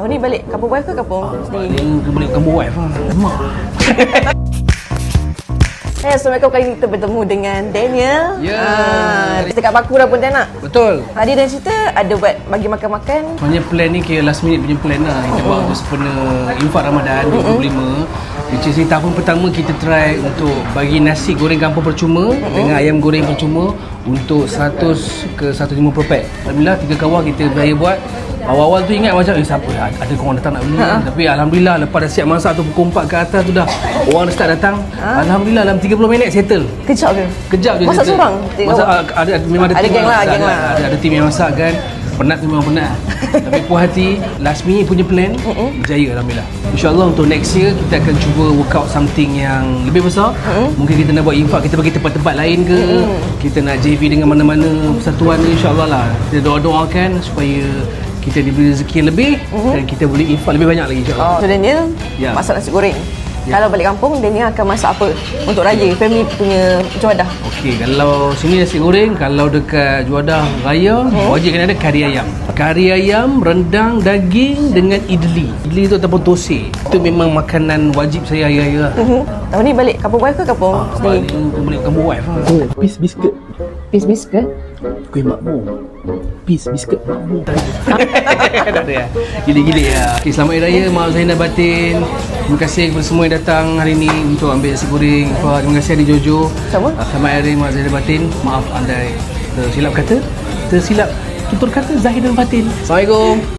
Tahun ni balik kampung wife ke kampung sendiri? Ni kembali ke kampung wife lah. Lemak. Hey, Assalamualaikum kali ni kita bertemu dengan Daniel. Ya. Ah, kita kat Bakura pun dia nak. Betul. Tadi dia cerita ada buat bagi makan-makan. Sebenarnya plan ni kira last minute punya plan lah. Kita buat untuk sempena infak Ramadan 25. Which is tahun pertama kita try untuk bagi nasi goreng kampung percuma dengan ayam goreng percuma untuk 100 ke 150 pack. Alhamdulillah tiga kawan kita berjaya buat. Awal-awal tu ingat macam eh siapa dah ada korang datang nak beli. Tapi alhamdulillah lepas dah siap masak tu pukul 4 ke atas tu dah orang dah start datang. Alhamdulillah dalam 30 minit settle. Kejap ke? Kejap je Masak seorang? Masak orang? ada, ada memang ada, Ada tim geng lah, geng kan. lah. Ada, ada tim yang masak kan. Penat tu memang penat. Tapi puas hati last minute punya plan berjaya alhamdulillah. InsyaAllah untuk next year kita akan cuba work out something yang lebih besar. Mungkin kita nak buat infak kita bagi tempat-tempat lain ke. Kita nak JV dengan mana-mana persatuan ni insyaAllah lah. Kita doa-doakan supaya kita diberi rezeki yang lebih dan kita boleh infak lebih banyak lagi insyaAllah. Oh, so Daniel Ya. masak nasi goreng. Ya. Kalau balik kampung, Daniel akan masak apa untuk raya? Family punya juadah. Okey, kalau sini nasi goreng, kalau dekat Juadah Raya, wajib kena ada kari ayam. Kari ayam, rendang, daging dengan idli. Idli tu ataupun tosai. Itu memang makanan wajib saya hari-hari lah. Mhm. Tahun ni balik kampung wife ke kampung sendiri? ni boleh kamu wife lah. Oh, pis biskuit. Pis biscuit. Kuih makmur. Pis biskuit makmur. tak ada ya. Gila-gila ya. Okay, selamat Hari Raya, maaf Zainal Batin. Terima kasih kepada semua yang datang hari ini untuk ambil nasi goreng. Terima kasih Adi Jojo. Sama. Ah, Selamat Hari Raya, maaf Zainal Batin. Maaf anda tersilap kata. Tersilap tutur kata Zahid dan Batin. Assalamualaikum.